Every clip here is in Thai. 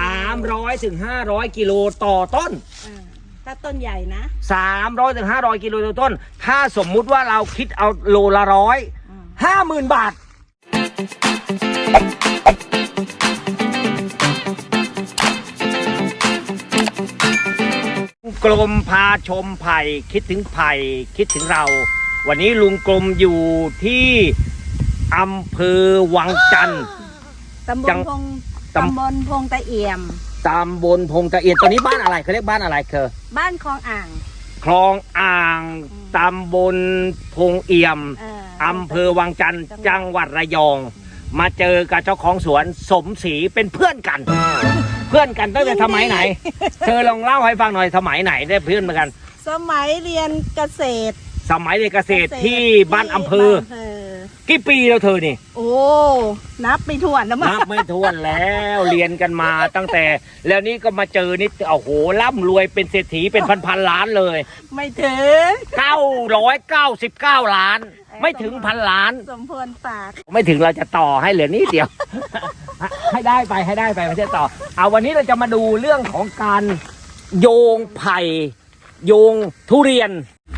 300ถึง500กิโลต่อต้น อ่าถ้าต้นใหญ่นะ300ถึง500กิโลต่อต้น ถ้าสมมุติว่าเราคิดเอาโลละร้อยอ่า ห้าหมื่นบาทกรมพาชมไผ่คิดถึงไผ่คิดถึงเรา วันนี้ลุงกรมอยู่ที่อำเภอวังจันทร์ ตำบจัลงพง ตำตำบลพงตะเอี่ยม ตำบลพงตะเอียนตอนนี้บ้านอะไรเขาเรียกบ้านอะไรเคอบ้านคลองอ่าง คลองอ่างตำบลพงเอี่ยมเอ่ออำเภอวังจันทร์จังหวัดระยอง มาเจอกับเจ้าของสวนสมศรีเป็นเพื่อนกัน เพื่อนกันตั้งแต่สมัยไหน เธอลองเล่าให้ฟังหน่อยสมัยไหนได้เพื่อนมากัน สมัยเรียนเกษตรสมัยเรียนเกษตรที่บ้านอำเภอ บ้านอำเภอ กี่ปีแล้วเธอนี่ โอ้ นับไม่ถ้วนแล้วมั้นังบไม่ถ้วนแล้วเรียนกันมาตั้งแต่ แล้วนี่ก็มาเจอนี่โอ้โหร่ำรวยเป็นเศรษฐีเป็นพันพันๆล้านเลย ไม่ถึง999ล้าน ไม่ถึงพันล้าน สมพรปาก ไม่ถึงเราจะต่อให้เหลือนิดเดียว ให้ได้ไปให้ได้ไปไม่ใช่ต่อ เอาวันนี้เราจะมาดูเรื่องของการโยงไผ่โยงทุเรียน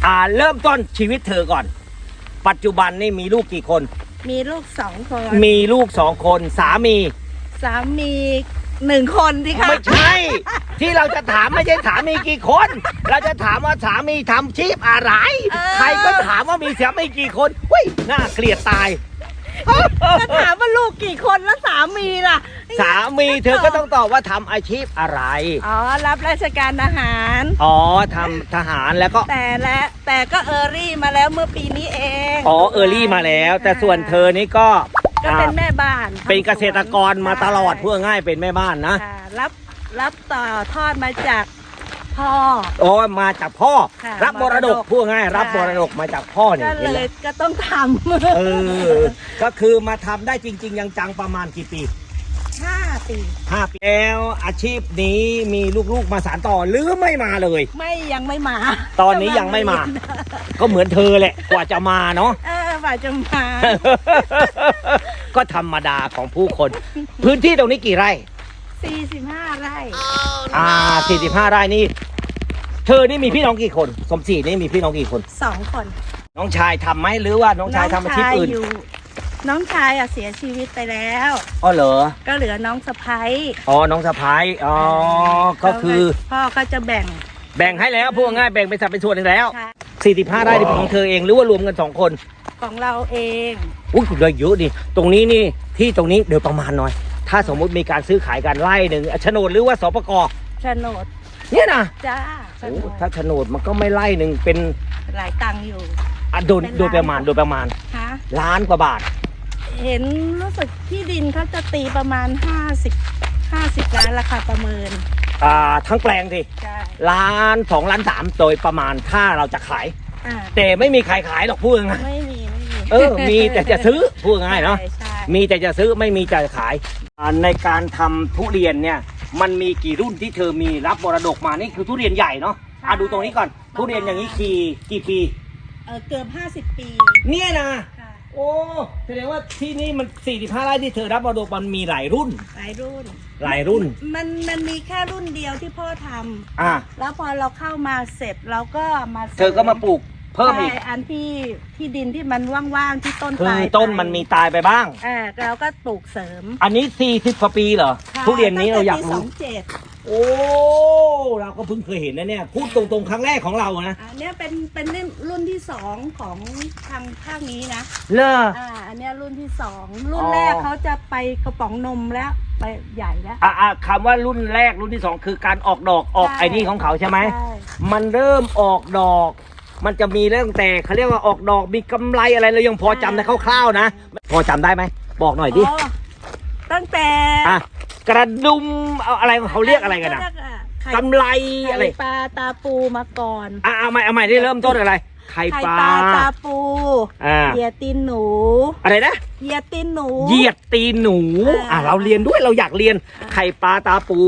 อ่าเริ่มต้นชีวิตเธอก่อน ปัจจุบันนี่มีลูกกี่คน มีลูกสองคนมีลูกสองคนสามี สามีหนึ่งคนที่ค่ะไม่ใช่ ที่เราจะถามไม่ใช่ถามมีกี่คน เราจะถามว่าสามีทำชีพอะไร ใครก็ถามว่ามีสามีกี่คนเฮ้ยน่าเกลียดตาย ก็ถามว่าลูกกี่คนแล้วสามีล่ะ สามีเธอก็ต้องตอบว่าทำอาชีพอะไร อ๋อ รับราชการทหาร อ๋อทำทหารแล้วก็ แต่และแต่ก็เออรี่มาแล้วเมื่อปีนี้เอง อ๋อ เออรี่มาแล้ว แต่ส่วนเธอนี่ก็ก็เป็นอ่าแม่บ้าน เป็นเกษตรกรมาตลอดเพื่อง่ายเป็นแม่บ้านนะค่ะรับรับต่อทอดมาจาก พ่อ อ๋อมาจากพ่อ ค่ะรับมรดกมรดกพูดง่ายรับใช่ มรดกมาจากพ่อเนี่ยก็เห็นเลไหมยก็ต้องทำเออ ก็คือมาทำได้จริง ๆ ยังจังประมาณกี่ปีห้าปีห้าปีแล้วอาชีพนี้มีลูกๆมาสานต่อหรือไม่มาเลย ไม่ยังไม่มาตอนนี้ยังไม่มา ก็เหมือนเธอแหละ กว่าจะมาเนาะ เออว่าจะมาก็ธรรมดาของผู้คน พื้นที่ตรงนี้กี่ไร่ 45ไร่อ่า45ไร่นี่เธอนี่มีพี่น้องกี่คน สมศรีนี่มีพี่น้องกี่คน สองคน น้องชายทำไหมหรือว่าน้องชายทำอาชีพอื่นน้งชายยู่น้องชายอะเสียชีวิตไปแล้ว อ๋อเหรอ ก็เหลือน้องสะพ้ายอ๋อ น้องสะพ้าย อ๋อ ก็คือพ่อก็จะแบ่ง แบ่งให้แล้วพูดง่ายๆแบ่งเป็นสัดเป็นส่วนหนึ่งแล้วค่ะ45ไร่นี่เป็นของเธอเองหรือว่ารวมกันสองคน ของเราเอง อุ้ยได้เยอะดิ ตรงนี้นี่ที่ตรงนี้เดี๋ยวประมาณหน่อย ถ้าสมมุติมีการซื้อขายกันไร่หนึ่งอะโฉนดหรือว่าสปกโฉนดเนี่ยนะจ้าโฉโอ้นดถ้าโฉนดมันก็ไม่ไร่หนึ่งเป็นหลายตังค์อยู่อะโดยเป็นล้านโดยประมาณโดยประมาณฮะล้านกว่าบาท เห็นรู้สึกที่ดินเขาจะตีประมาณ 50 50ล้านราคาประเมินอ่าทั้งแปลงสิใช่ล้านสองล้านสามโดยประมาณถ้าเราจะขาย อ่าแต่ไม่มีใครขายหรอกพูดง่ายไม่มีไม่มีๆเออ มีแต่จะซื้อพูดง่ายๆเนาะใช่ใช่ มีแต่จะซื้อไม่มีจะขายอ่า ในการทำทุเรียนเนี่ยมันมีกี่รุ่นที่เธอมีรับมรดกมานี่คือทุเรียนใหญ่เนาะอะดูตรงนี้ก่อน ทุเรียนอย่างนี้กี่กี่ปี เออเกือบ50ปี เนี่ยนะค่ะโอ้แสดงว่าที่นี่มัน45ไร่ที่เธอรับมรดกมันมีหลายรุ่น หลายรุ่น หลายรุ่น มันมันมีแค่รุ่นเดียวที่พ่อทำอะแล้วพอเราเข้ามาเสร็จเราก็มาสริเธอก็มาปลูก เพิ่มอีก ใช่อันที่ที่ดินที่มันว่างๆที่ต้นคือตายต้นไปมันมีตายไปบ้างอ่าเราก็ปลูกเสริมอันนี้ 40กว่าปีเหรอ ค่ะทุเรียนนี้เราอยากตั้งแต่รู้ปีเจ็ดโอ้ เราก็เพิ่งเคยเห็นนะเนี่ย พูดตรงๆ ครั้งแรกของเรานะ อันเนี้ยเป็นเป็นรุ่นที่สองของทางภาคนี้นะ เลอ อ่า อันเนี้ยรุ่นที่สองรุ่นอ๋อ แรกเขาจะไปกระป๋องนมแล้วไปใหญ่แล้ว อะอะคำว่ารุ่นแรกรุ่นที่สองคือการออกดอกออกใช่ ไอ้นี่ของเขาใช่ไหม ใช่มันเริ่มออกดอก มันจะมีเรื่องแต่เขาเรียกว่าออกดอกมีกำไรอะไรเรายังพอจำได้คร่าวๆนะ พอจำได้ไหมบอกหน่อยดิอ๋อตั้งแต่อะกระดุมเอาอะไรของเขาเรียกอะไรกันอะเขาเรียไข่กำไรอะไร ไข่ปลาตาปูมาก่อนอะเอาใหม่เอาใหม่ที่เริ่มต้นอะไร ไข่ไข่ปปลาลาตาปูอ่า เหยียดตีนหนูอะไรนะ เหยียดตีนหนู เหยียดตีนหนู อ่าอะเราเรียนด้วยเราอยากเรียน อ่า ไข่ปลาตาปู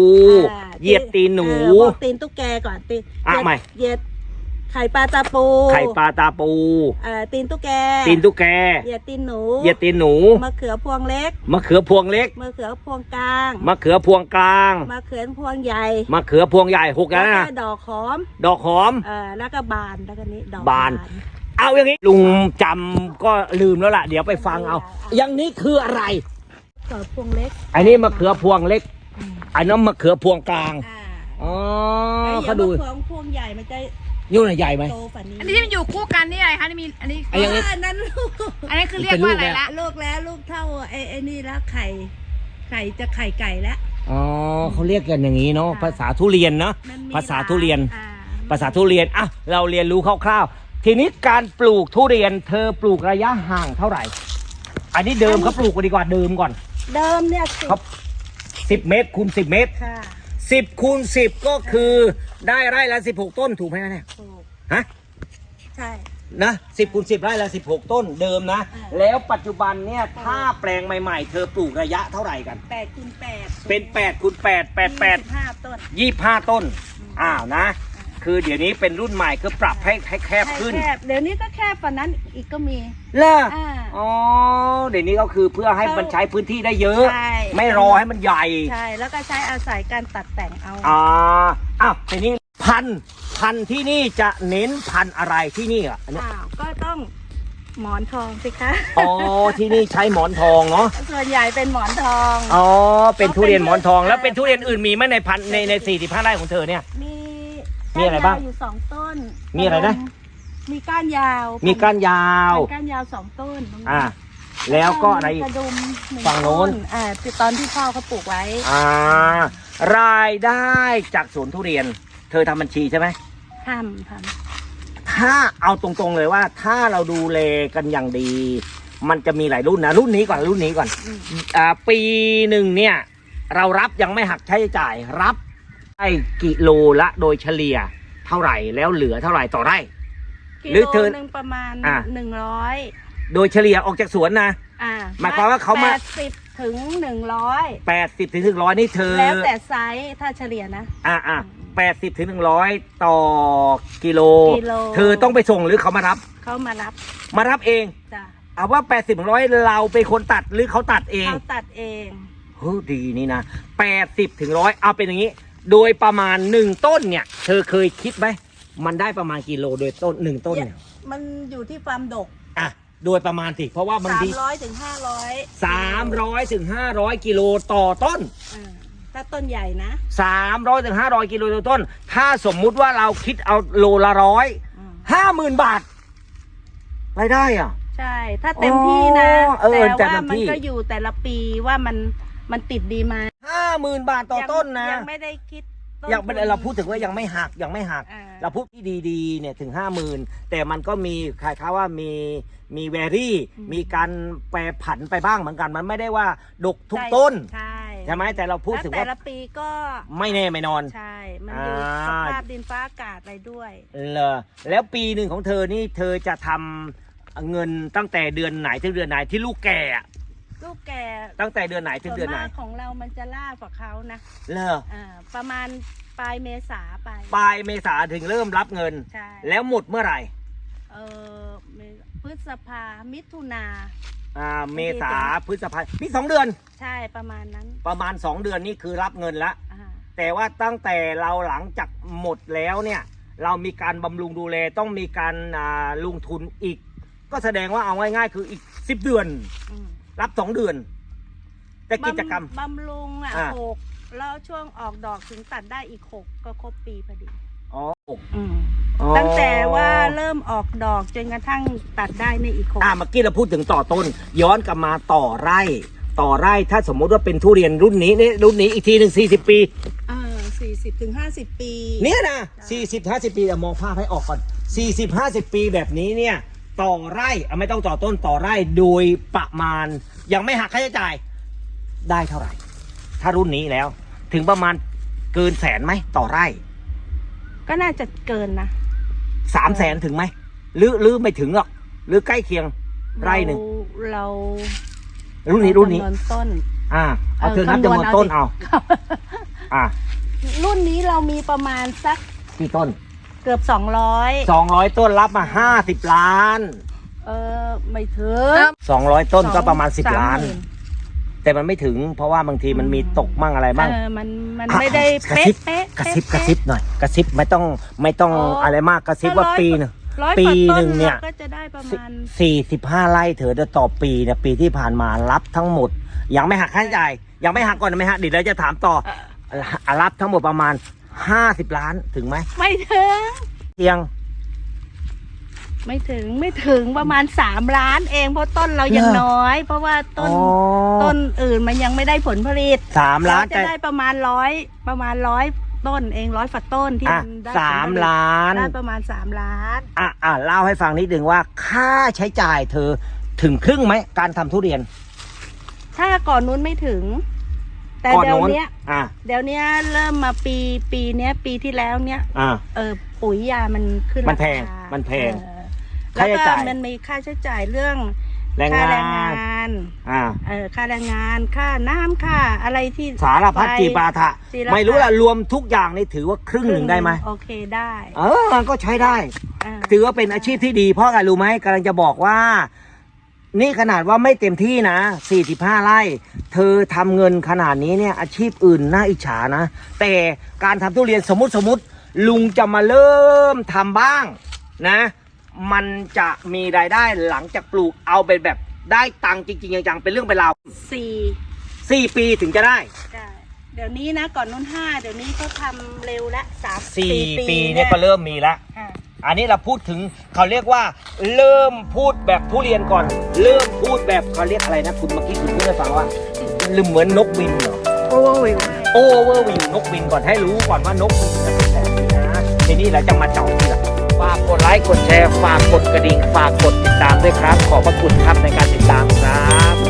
อ่าเหยียดตีนหนู เออบอกตีนตุ๊กแกก่อนตีนอะเหยียดใหม่ เหยียด ไไข่ปลาตาปูไข่ปลาตาปู เอ่อตีนตุ๊กแกตีนตุ๊กแกเหยียดตีนหนูเหยียดตีนหนู มะเขือพวงเล็ก มะเขือพวงเล็ก มะเขือพวงกลาง มะเขือพวงกลาง มะเขือพวงใหญ่ มะเขือพวงใหญ่หกแล้วแล้วนะก็ดอกหอม ดอกหอม เอ่อแล้วก็บานแล้วก็นี้ดอกบาน เอาอย่างนี้ลุงจำก็ลืมแล้วล่ะ เดี๋ยวไปฟังเอา อย่างนี้คืออะไร เขือพวงเล็กอันนี้มะเขือพวงเล็กอืมอันนั้นมะเขือพวงกลาง อ่าอ๋อไอ้เขาดูมะเขือพวงใหญ่มันจะ ยุ่นใหญ่ไหม โตฝันนี้อันนี้ที่มันอยู่คู่กันนี่อะไรคะนี่มีอันนี้ไอ้อย่างนี้อันนั้นลูกอันนี้คือเรียกว่าอะไรละลูกแล้วลูกเท่าไอ้ไอ้นี่แล้วไข่ ไข่จะไข่ไก่แล้วอ๋อเขาเรียกกันอย่างนี้เนาะค่ะภาษาทุเรียนเนาะมันมีภาษาทุเรียน อ่ภาษาทุเรียนอะเราเรียนรู้คร่าวๆ ทีนี้การปลูกทุเรียน เธอปลูกระยะห่างเท่าไหร่ อันนี้เดิมเขาปลูกกันดีกว่าเดิมก่อน เดิมเนี่ยสิบครับสิบเมตรคูณสิบเมตร ค่ะ สิบคูณสิบก็คือได้ไร่ละสิบหกต้นถูกไหมเนี่ย ถูกฮะ ใช่ นะสิบคูณสิบไร่ละสิบหกต้นเดิมนะ อ่า แล้วปัจจุบันเนี่ยถ้าแปลงใหม่ๆ เธอปลูกระยะเท่าไหร่กัน แปดคูณแปดเป็นแปดคูณแปดแปดแปดยี่สิบห้าต้น ยี่ห้าต้น อ้าวนะ คือเดี๋ยวนี้เป็นรุ่นใหม่คือปรับให้ให้แคบขึ้น แคบเดี๋ยวนี้ก็แคบฝันนั้นอีกก็มี เลออ่าอ๋อ เดี๋ยวนี้ก็คือเพื่อให้มันใช้พื้นที่ได้เยอะ ใช่ ไม่รอให้มันใหญ่ ใช่แล้วก็ใช้อาศัยการตัดแต่งเอา อ่าอ้าวทีนี้พันธุ์พันธุ์ที่นี่จะเน้นพันธุ์อะไรที่นี่อะอันเนี้ยอ้าวก็ต้องหมอนทองสิคะอ๋อ ที่นี่ใช้หมอนทองเนาะ ส่วนใหญ่เป็นหมอนทอง อ๋อ เป็นทุเรียนหมอนทองเป็นแล้วเป็นทุเรียนอื่นมีไหมในพันในในสี่สิบห้าไร่ของเธอเนี่ย มี มีอะไรบ้าง ก้นยวอยู่สองต้นมีอะไรนะ มีก้านยาวมีก้านยาว ก้านยาวสองต้นตรงนี้อ่า แล้วก็อะไรอีมีกกระดุมหนึ่งฝั่งโน้น ต้อ่าที่ตอนที่พ่อเขาปลูกไว้ อ่ารายได้จากสวนทุเรียน เธอทำบัญชีใช่ไหม ทำทถ้าเอาตรงๆเลยว่า ถ้าเราดูแลกันอย่างดี มันจะมีหลายรุ่นนะ รุ่นนี้ก่อนรุ่นนี้ก่อนำอืมอ่าปีหนึ่งเนี่ย เรารับยังไม่หักค่าใช้จ่าย รับ ได้กิโลละโดยเฉลี่ยเท่าไหร่แล้วเหลือเท่าไหร่ต่อไร่ กิหรือโลเธอหนึ่งประมาณอ่าหนึ่งร้อยโดยเฉลี่ยออกจากสวนนะ อ่าหมายความว่าเขามา แปดสิบถึงหนึ่งร้อย80ถึงถึงร้อยนี่เธอแล้วแต่ไซส์ถ้าเฉลี่ยนะ อ่าอ่าแปดสิบถึงหนึ่งร้อยต่อกิโล กิโล เธอต้องไปส่งหรือเขามารับ เขามารับมารับเอง จ้ะเอาว่า 80ถึงร้อยเราเป็นคนตัดหรือเขาตัดเองเขาตัดเอง เฮ้ยดีนี่นะ80ถึงร้อยเอาเป็นอย่างนี้ โดยประมาณหนึ่งต้นเนี่ย เธอเคยคิดไหมมันได้ประมาณกิโลโดยต้นหนึ่งต้นเนี่ยมันอยู่ที่ความดกอะโดยประมาณสิเพราะว่าบางสามทีร้อยถึงห้าร้อยสามร้อยถึงห้าร้อยกิโลต่อต้นอ่าถ้าต้นใหญ่นะสามร้อยถึงห้าร้อยกิโลต่อต้น ถ้าสมมุติว่าเราคิดเอาโลละร้อยอืมห้าหมื่นบาทรายได้อะ ใช่ ถ้าเต็มที่นะ อ๋อเออแต่แต่ว่าเต็มมันที่ก็อยู่แต่ละปีว่ามันมันติดดีไหมา ห้าหมื่นบาทต่อต้นนะยังไม่ได้คิดต้นยังไม่ทุน เราพูดถึงว่ายังไม่หักยังไม่หัก อ่า เราพูดที่ดีๆเนี่ยถึงห้าหมื่นแต่มันก็มีคล้ายๆว่ามีมีแวรี่ มีการแปรผันไปบ้างเหมือนกัน มันไม่ได้ว่าดกทุกใช่ต้น ใช่ใช่ไหมแต่เราพูดถึงแล้วแต่ว่าละปีก็ ไม่แน่ไม่นอน ใช่ มันอยู่อ่า สภาพดินฟ้าอากาศอะไรด้วยเลอแล้วปีหนึ่งของเธอนี่เธอจะทำเงินตั้งแต่เดือนไหนถึงเดือนไหนที่ลูกแก่อะ ลูกแก่ตั้งแต่เดือนไหนถึส่งวนเดือนไหนมากของเรามันจะล่ากว่าเขานะเลออ่าประมาณปลายเมษาไปปลายเมษาถึงเริ่มรับเงิน ใช่แล้วหมดเมื่อไหร่เออเมพฤษภามิถุนา อ่าเมษาพฤษภามีสองเดือน ใช่ประมาณนั้นประมาณ 2 เดือนนี่คือรับเงินละ อ่าแต่ว่าตั้งแต่เราหลังจากหมดแล้วเนี่ย เรามีการบำรุงดูแลต้องมีการอ่าลงทุนอีก ก็แสดงว่าเอาง่ายๆ คืออีก 10 เดือน อืม รับ2เดือน แต่กิจกรรมบำบำรุงอะอ่า หกแล้วช่วงออกดอกถึงตัดได้อีกหกก็ครบปีพอดีอ๋ออืมอ๋อตั้งแต่ว่าเริ่มออกดอกจนกระทั่งตัดได้ในอีกหกอ่าเมื่อกี้เราพูดถึงต่อต้น ย้อนกลับมาต่อไร่ ต่อไร่ถ้าสมมุติว่าเป็นทุเรียนรุ่นนี้เนี่ยรุ่นนี้อีกทีหนึ่ง40ปีอ่าสี่สิบถึงห้าสิบปี เนี่ยนะ40 50 ปีเอามองภาพให้ออกก่อน 40 50 ปีแบบนี้เนี่ย ต่อไร่เอาไม่ต้องต่อต้นต่อไร่โดยประมาณ ยังไม่หักค่าใช้จ่ายได้เท่าไหร่ ถ้ารุ่นนี้แล้ว ถึงประมาณเกินแสนไหมต่อไร่ก็น่าจะเกินนะสามแสนถึงไหมหรือหรือไม่ถึงหรอกหรือใกล้เคียงไร่หนึ่งเรารุ่นนี้รุ่นนี้จำวต้น อ่าเอาเออเธอนับคำนจำวนนวนเอาต้นดิเอา อ่ารุ่นนี้เรามีประมาณสักกี่ต้น เกือบสองร้อย200 ต้นรับมา 50 ล้าน เออไม่ถึง200 ต้นก็ประมาณส10 ล้านหมื่แต่มันไม่ถึง เพราะว่าบางทีมันมีตกมั่งอะไรมั่งเออมันมันอะไม่ได้กระเป๊ะซิบเป๊ะกระซิบกเป๊ระซิบหน่อยกระซิบไม่ต้องไม่ต้องอ๋อออะไรมากกระซิบว่าถ้าร้อยปีหนึงร้อยปีกว่าต้หนึ่งเนี่ยราก็จะได้ประมาณสี่สิบห้าไร่เถอะแต่ต่อปีเนี่ยปีที่ผ่านมารับทั้งหมด ยังไม่หักค่าใช้จ่ายยังไม่หักก่อนนะไม่หักเดี๋ยวเราจะถามต่ออะรับทั้งหมดประมาณ ห้าสิบล้านถึงไหมไม่ถึง เพียง ไม่ถึงไม่ถึงประมาณสามล้านเองเพราะต้นเรายังเหรอ น้อย เพราะว่าต้นอ๋อต้นอื่นมันยังไม่ได้ผลผลิตสามล้านเรจะแต่ได้ประมาณร้อยประมาณร้อยต้นเองร้อยฝักต้นที่อะมันได้สามล้าน ได้ประมาณสามล้าน อะอะเล่าให้ฟังนิดนึงว่าค่าใช้จ่ายเธอถึงครึ่งไหมการทำทุเรียน ถ้าก่อนนู้นไม่ถึง แต่ก่อนเดี๋ยวโน้นเนี้ย อะเดี๋ยวเนี้ยเริ่มมาปีปีเนี้ยปีที่แล้วเนี้ยอะเออปุ๋ยยามันขึ้นมันแพงราคามันแพงเออค่าใช้แล้วก็จ่าย มันมีค่าใช้จ่ายเรื่องแรงค่างาแรงนงานอะเออค่าแรงงานค่าน้ำค่าอะไรที่สารพัดไฟจีปาถะ จีรพัดไม่รู้ละรวมทุกอย่างนี่ถือว่าครึ่งหนึ่งได้ไหมโอเคได้เออมันก็ใช้ได้อ่าถือว่าเป็นอาชีพที่ดีเพราะอะไรรู้ไหมกำลังจะบอกว่า นี่ขนาดว่าไม่เต็มที่นะ45ไร่ เธอทำเงินขนาดนี้เนี่ยอาชีพอื่นน่าอิจฉานะ แต่การทำทุเรียนสมมติสมมติ ลุงจะมาเริ่มทำบ้างนะ มันจะมีรายได้หลังจากปลูกเอาเป็นแบบได้ตังค์จริงๆจังๆเป็นเรื่องเป็นราวสี่สี่ปีถึงจะได้ได้เดี๋ยวนี้นะก่อนนู้นห้าเดี๋ยวนี้ก็ทำเร็วละสามสี่ปีเนี่ยก็เริ่มมีแล้วอ่า อันนี้เราพูดถึงเขาเรียกว่า เริ่มพูดแบบทุเรียนก่อน เริ่มพูดแบบเขาเรียกอะไรนะคุณเมื่อกี้คุณพูดให้ฟังว่าลืมเหมือนนกบินเหรอโอ้ยโอเวอร์วิวนกบินก่อนให้รู้ก่อนว่านกบินจะเป็นแบบนี้นะทีนี้เราจะมาเจาะทีละฝากกดไลค์กดแชร์ฝากกดกระดิ่งฝากกดติดตามด้วยครับ ขอบพระคุณครับในการติดตามครับ